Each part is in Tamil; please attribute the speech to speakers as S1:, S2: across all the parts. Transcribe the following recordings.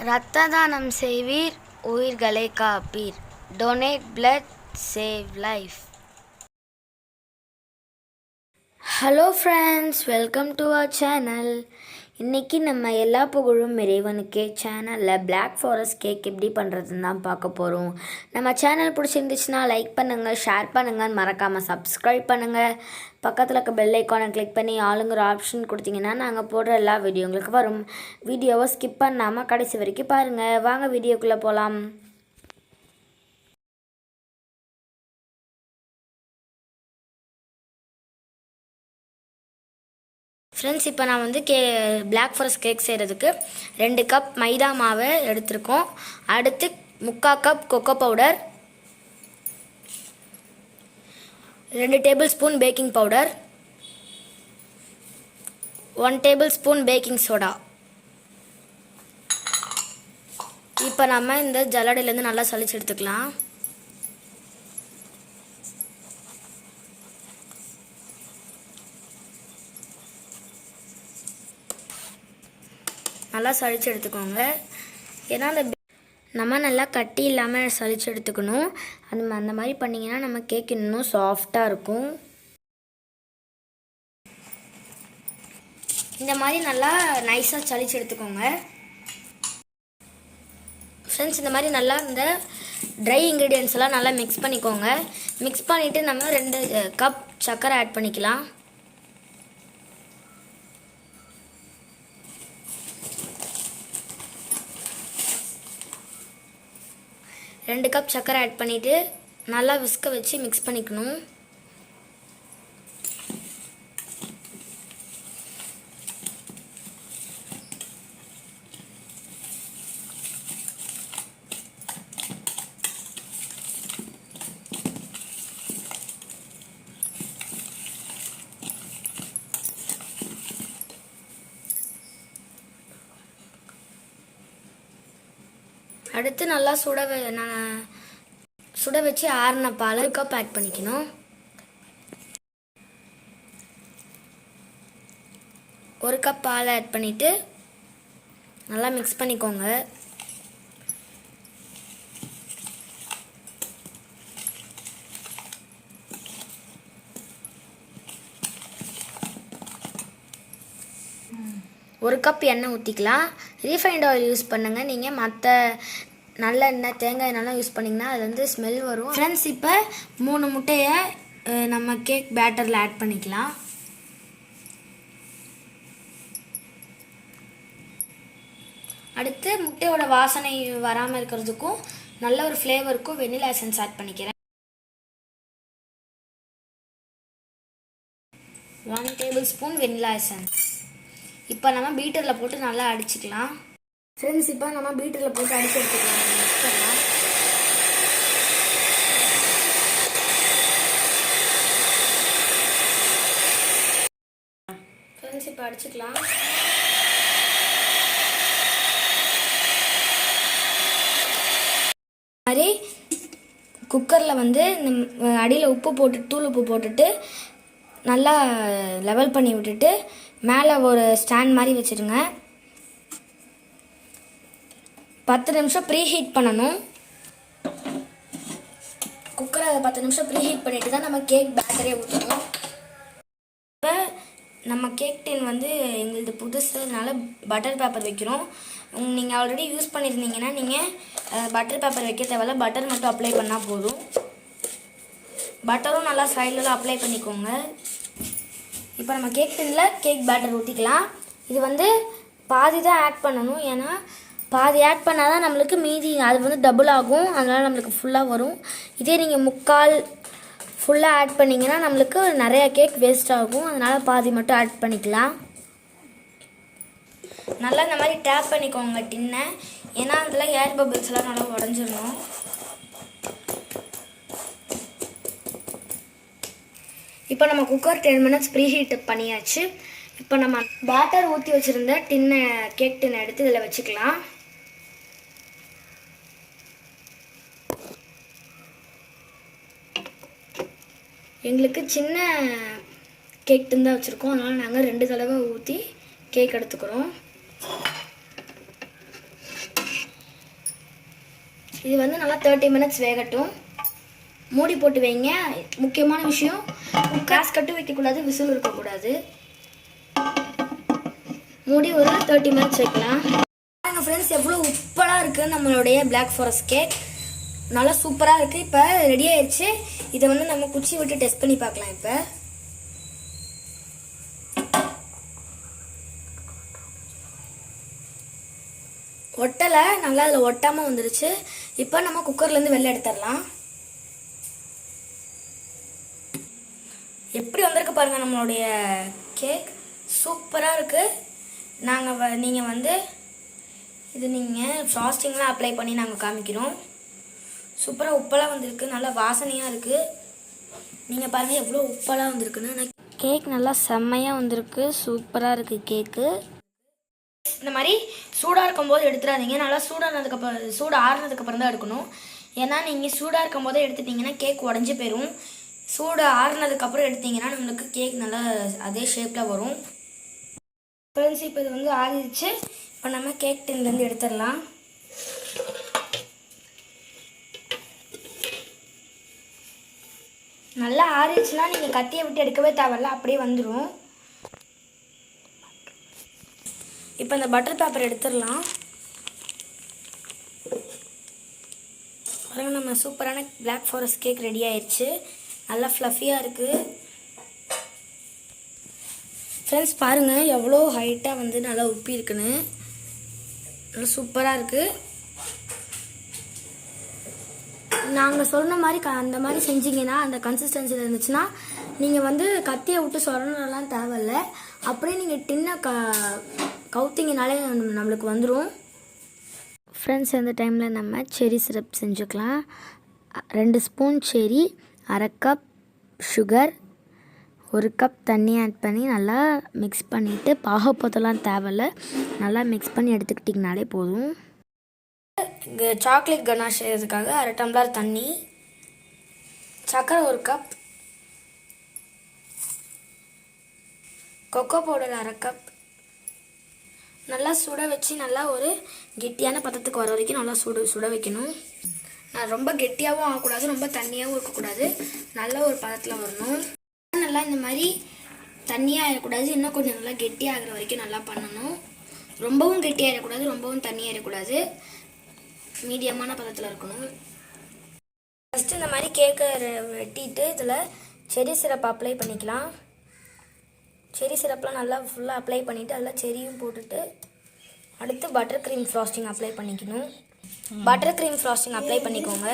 S1: இரத்த தானம் செய்வீர் உயிர்களை காப்பீர். Donate blood save life hello friends welcome to our channel இன்றைக்கி நம்ம எல்லா புகழும் இறைவனுக்கே. சேனலில் பிளாக் ஃபாரஸ்ட் கேக் எப்படி பண்ணுறதுன்னு தான் பார்க்க போகிறோம் நம்ம சேனல் பிடிச்சிருந்துச்சுன்னா லைக் பண்ணுங்கள் ஷேர் பண்ணுங்கள் மறக்காமல் சப்ஸ்கிரைப் பண்ணுங்கள் பக்கத்தில் இருக்க பெல் ஐக்கானை கிளிக் பண்ணி ஆளுங்கிற ஆப்ஷன் கொடுத்தீங்கன்னா நாங்கள் போடுற எல்லா வீடியோ உங்களுக்கு வரும். வீடியோவை ஸ்கிப் பண்ணாமல் கடைசி வரைக்கும் பாருங்கள் வாங்க வீடியோக்குள்ளே போகலாம் ஃப்ரெண்ட்ஸ் இப்போ நான் வந்து கே பிளாக் ஃபாரஸ்ட் கேக் செய்கிறதுக்கு ரெண்டு கப் மைதா மாவை எடுத்திருக்கோம். அடுத்து முக்கால் கப் கொக்கோ பவுடர் ரெண்டு tablespoon baking powder one tablespoon baking soda இப்போ நம்ம இந்த ஜல்லடையிலேருந்து நல்லா சளிச்சு எடுத்துக்கலாம். நல்லா சளிச்சு எடுத்துக்கோங்க. ஏன்னா அந்த நம்ம நல்லா கட்டி இல்லாமல் சளிச்சு எடுத்துக்கணும். அந்த அந்த மாதிரி பண்ணிங்கன்னா நம்ம கேக் இன்னும் சாஃப்டாக இருக்கும். இந்த மாதிரி நல்லா நைஸாக சளிச்சு எடுத்துக்கோங்க. ஃப்ரெண்ட்ஸ் இந்த மாதிரி நல்லா இந்த ட்ரை இன்க்ரீடியன்ஸ் எல்லாம் நல்லா மிக்ஸ் பண்ணிக்கோங்க. மிக்ஸ் பண்ணிவிட்டு நம்ம ரெண்டு கப் சர்க்கரை ஆட் பண்ணிக்கலாம். ரெண்டு கப் சர்க்கரை ஆட் பண்ணிவிட்டு நல்லா விஸ்க வச்சு மிக்ஸ் பண்ணிக்கணும். அடுத்து நல்லா சுட வ- நான் சுட வச்சு ஆறின பால் ஒரு கப் ஆட் பண்ணிக்கணும். ஒரு கப் பால் ஆட் பண்ணிவிட்டு நல்லா மிக்ஸ் பண்ணிக்கோங்க. ஒரு கப் எண்ணெய் ஊற்றிக்கலாம் ரீஃபைண்ட் ஆயில் யூஸ் பண்ணுங்கள் நீங்கள் மற்ற நல்லெண்ணெய் தேங்காய் எண்ணெய்லாம் யூஸ் பண்ணிங்கன்னா அது வந்து ஸ்மெல் வரும். ஃப்ரெண்ட்ஸ் இப்போ மூணு முட்டையை நம்ம கேக் பேட்டரில் ஆட் பண்ணிக்கலாம். அடுத்து முட்டையோட வாசனை வராமல் இருக்கிறதுக்கும் நல்ல ஒரு ஃப்ளேவருக்கும் வெனிலா எசன்ஸ் ஆட் பண்ணிக்கிறேன். One tablespoon vanilla essence இப்போ நம்ம பீட்டரில் போட்டு நல்லா அடிச்சுக்கலாம். ஃப்ரெண்ட்ஸ் இப்போ நம்ம பீட்டரில் போட்டு அடிச்சு எடுத்துக்கலாம். மிக்ஸ் ஃப்ரெண்ட்ஸ் இப்போ அடிச்சுக்கலாம். மாதிரி குக்கரில் வந்து அடியில் உப்பு போட்டு தூள் உப்பு போட்டுட்டு நல்லா லெவல் பண்ணி விட்டுட்டு மேலே ஒரு ஸ்டாண்ட் மாதிரி வச்சுருங்க பத்து நிமிஷம் ப்ரீ ஹீட் பண்ணணும் குக்கரை பத்து நிமிஷம் ப்ரீ ஹீட் பண்ணிட்டு தான் நம்ம கேக் பேட்டரியை ஊற்றணும் இப்போ நம்ம கேக் டின் வந்து எங்களது புதுசுனால பட்டர் பேப்பர் வைக்கிறோம். நீங்கள் ஆல்ரெடி யூஸ் பண்ணியிருந்தீங்கன்னா நீங்கள் பட்டர் பேப்பர் வைக்க தேவையில்ல. பட்டர் மட்டும் அப்ளை பண்ணால் போதும். பட்டரும் நல்லா சைட்லலாம் அப்ளை பண்ணிக்கோங்க. இப்போ நம்ம கேக் டின்னில் கேக் பேட்டர் ஊற்றிக்கலாம் இது வந்து பாதி தான் ஆட் பண்ணணும். ஏன்னா பாதி ஆட் பண்ணால் தான் நம்மளுக்கு மீதி அது வந்து டபுள் ஆகும். அதனால் நம்மளுக்கு ஃபுல்லாக வரும். இதே நீங்கள் முக்கால் ஃபுல்லாக ஆட் பண்ணிங்கன்னா நம்மளுக்கு நிறையா கேக் வேஸ்ட் ஆகும். அதனால் பாதி மட்டும் ஆட் பண்ணிக்கலாம். நல்லா இந்த மாதிரி டேப் பண்ணிக்கோங்க டின்னை ஏன்னா அதில் ஏர் பபிள்ஸ்லாம் நல்லா உடஞ்சிடணும் இப்போ நம்ம cooker ten minutes preheat பண்ணியாச்சு. இப்போ நம்ம பேட்டர் ஊற்றி வச்சுருந்த டின்னை கேக் டின்னை எடுத்து இதில் வச்சுக்கலாம். எங்களுக்கு சின்ன கேக் தான் வச்சுருக்கோம். அதனால் நாங்கள் ரெண்டு தடவை ஊற்றி கேக் எடுத்துக்கிறோம். இது வந்து நல்லா தேர்ட்டி மினிட்ஸ் வேகட்டும். மூடி போட்டு வைங்க. முக்கியமான விஷயம் காசு கட்டும் வைக்கக்கூடாது விசில் இருக்கக்கூடாது. மூடி ஒரு தேர்ட்டி மினிட்ஸ் வைக்கலாம். எங்கள் ஃப்ரெண்ட்ஸ் எவ்வளோ உப்பலாக இருக்குது நம்மளுடைய பிளாக் ஃபாரஸ்ட் கேக் நல்லா சூப்பராக இருக்குது இப்போ ரெடி ஆயிடுச்சு. இதை வந்து நம்ம குச்சி விட்டு டெஸ்ட் பண்ணி பார்க்கலாம் இப்போ. ஒட்டலை நல்லா அதில் ஒட்டாமல் வந்துருச்சு. இப்போ நம்ம குக்கர்லேருந்து வெளில எடுத்துடலாம். எப்படி வந்திருக்கு பாருங்கள் நம்மளுடைய கேக் சூப்பராக இருக்குது நாங்கள் வ நீங்கள் வந்து இது நீங்கள் ஃப்ராஸ்டிங்லாம் அப்ளை பண்ணி நாங்கள் காமிக்கிறோம். சூப்பராக உப்பெல்லாம் வந்திருக்கு நல்லா வாசனையாக இருக்குது நீங்கள் பாருங்கள் எவ்வளோ உப்பெல்லாம் வந்திருக்குன்னு. கேக் நல்லா செம்மையாக வந்திருக்கு சூப்பராக இருக்குது கேக்கு இந்த மாதிரி சூடாக இருக்கும்போது எடுத்துடாதீங்க. நல்லா சூடானதுக்கப்புறம் சூடு ஆறுனதுக்கப்புறம் தான் எடுக்கணும். ஏன்னா நீங்கள் சூடாக இருக்கும் போதே எடுத்துட்டிங்கன்னா கேக் உடஞ்சி போயிடும் சூடு ஆறுனதுக்கப்புறம் எடுத்தீங்கன்னா நம்மளுக்கு கேக் நல்லா அதே ஷேப்பில் வரும். ஃப்ரெண்ட்ஸ் இப்போ இது வந்து ஆறிடுச்சு. இப்போ நம்ம கேக் டின்லேருந்து எடுத்துடலாம். நல்லா ஆறிடுச்சுன்னா நீங்கள் கத்தியை விட்டு எடுக்கவே தேவையில்ல அப்படியே வந்துடும் இப்போ இந்த பட்டர் பேப்பர் எடுத்துடலாம். பாருங்கள் நம்ம சூப்பரான பிளாக் ஃபாரஸ்ட் கேக் ரெடி ஆயிடுச்சு நல்லா ஃப்ளஃபியாக இருக்குது ஃப்ரெண்ட்ஸ் பாருங்கள் எவ்வளோ ஹைட்டாக வந்து நல்லா உப்பி இருக்குன்னு. நல்லா சூப்பராக இருக்குது நாங்கள் சொன்ன மாதிரி க அந்த மாதிரி செஞ்சீங்கன்னா அந்த கன்சிஸ்டன்சியில் இருந்துச்சுன்னா நீங்கள் வந்து கத்தியை விட்டு சொரணும்லாம் தேவையில்ல. அப்படியே நீங்கள் டின்னை க கவுத்திங்கனாலே நம்மளுக்கு வந்துடும் ஃப்ரெண்ட்ஸ் அந்த டைமில் நம்ம செரி சிரப் செஞ்சுக்கலாம். ரெண்டு ஸ்பூன் செரி அரை கப் சுகர் ஒரு கப் தண்ணி ஆட் பண்ணி நல்லா மிக்ஸ் பண்ணிவிட்டு பாகப்பதெல்லாம் தேவையில்ல. நல்லா மிக்ஸ் பண்ணி எடுத்துக்கிட்டிங்கனாலே போதும். சாக்லேட் கனாஷ் செய்கிறதுக்காக அரை டம்ளர் தண்ணி சர்க்கரை ஒரு கப் கொக்கோ பவுடர் அரை கப் நல்லா சுட வச்சு நல்லா ஒரு கெட்டியான பதத்துக்கு வர வரைக்கும் நல்லா சுட சுட வைக்கணும். நான் ரொம்ப கெட்டியாகவும் ஆகக்கூடாது ரொம்ப தண்ணியாகவும் இருக்கக்கூடாது. நல்ல ஒரு பதத்தில் வரணும். நல்லா இந்த மாதிரி தண்ணியாக ஆகிடக்கூடாது இன்னும் கொஞ்சம் நல்லா கெட்டியாகிற வரைக்கும் நல்லா பண்ணணும். ரொம்பவும் கெட்டியாகிடக்கூடாது ரொம்பவும் தண்ணியாக இருக்கக்கூடாது மீடியமான பதத்தில் இருக்கணும். ஃபஸ்ட்டு இந்த மாதிரி கேக்கை வெட்டிட்டு இதில் செரி சிரப் அப்ளை பண்ணிக்கலாம். செரி சிரப்லாம் நல்லா ஃபுல்லாக அப்ளை பண்ணிவிட்டு அதில் செரியும் போட்டுட்டு அடுத்து பட்டர் க்ரீம் ஃப்ராஸ்டிங் அப்ளை பண்ணிக்கணும். பட்டர் க்ரீம் ஃப்ராஸ்டிங் அப்ளை பண்ணிக்கோங்க.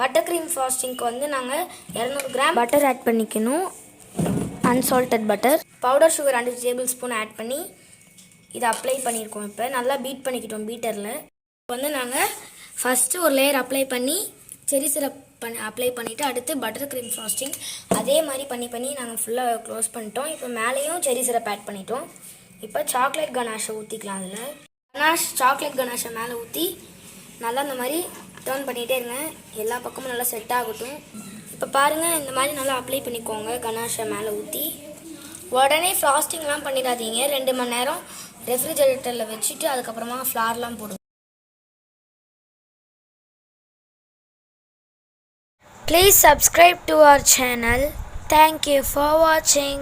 S1: பட்டர் க்ரீம் ஃப்ராஸ்டிங்க்கு வந்து நாங்கள் இரநூறு கிராம் பட்டர் ஆட் பண்ணிக்கணும். அன்சால்டட் பட்டர் பவுடர் சுகர் ரெண்டு டேபிள் ஸ்பூன் ஆட் பண்ணி இதை அப்ளை பண்ணியிருக்கோம் இப்போ. நல்லா பீட் பண்ணிக்கிட்டோம் பீட்டரில் வந்து நாங்கள் ஃபஸ்ட்டு ஒரு லேயர் அப்ளை பண்ணி செரி சிரப் பண்ணி அப்ளை பண்ணிவிட்டு அடுத்து பட்டர் க்ரீம் ஃப்ராஸ்டிங் அதே மாதிரி பண்ணி பண்ணி நாங்கள் ஃபுல்லாக க்ளோஸ் பண்ணிட்டோம். இப்போ மேலேயும் செரி சிரப் ஆட் பண்ணிட்டோம். இப்போ சாக்லேட் கனாஷை ஊற்றிக்கலாம் அதில். கனாஷ் சாக்லேட் கனாஷை மேலே ஊற்றி நல்லா இந்த மாதிரி டர்ன் பண்ணிகிட்டே இருங்க. எல்லா பக்கமும் நல்லா செட் ஆகட்டும். இப்போ பாருங்கள் இந்த மாதிரி நல்லா அப்ளை பண்ணிக்கோங்க. கனாஷை மேலே ஊற்றி உடனே ஃப்ராஸ்டிங்லாம் பண்ணிடாதீங்க. ரெண்டு மணி நேரம் ரெஃப்ரிஜரேட்டரில் வச்சுட்டு அதுக்கப்புறமா ஃப்ளார்லாம் போடுங்க. Please subscribe to our channel. Thank you for watching.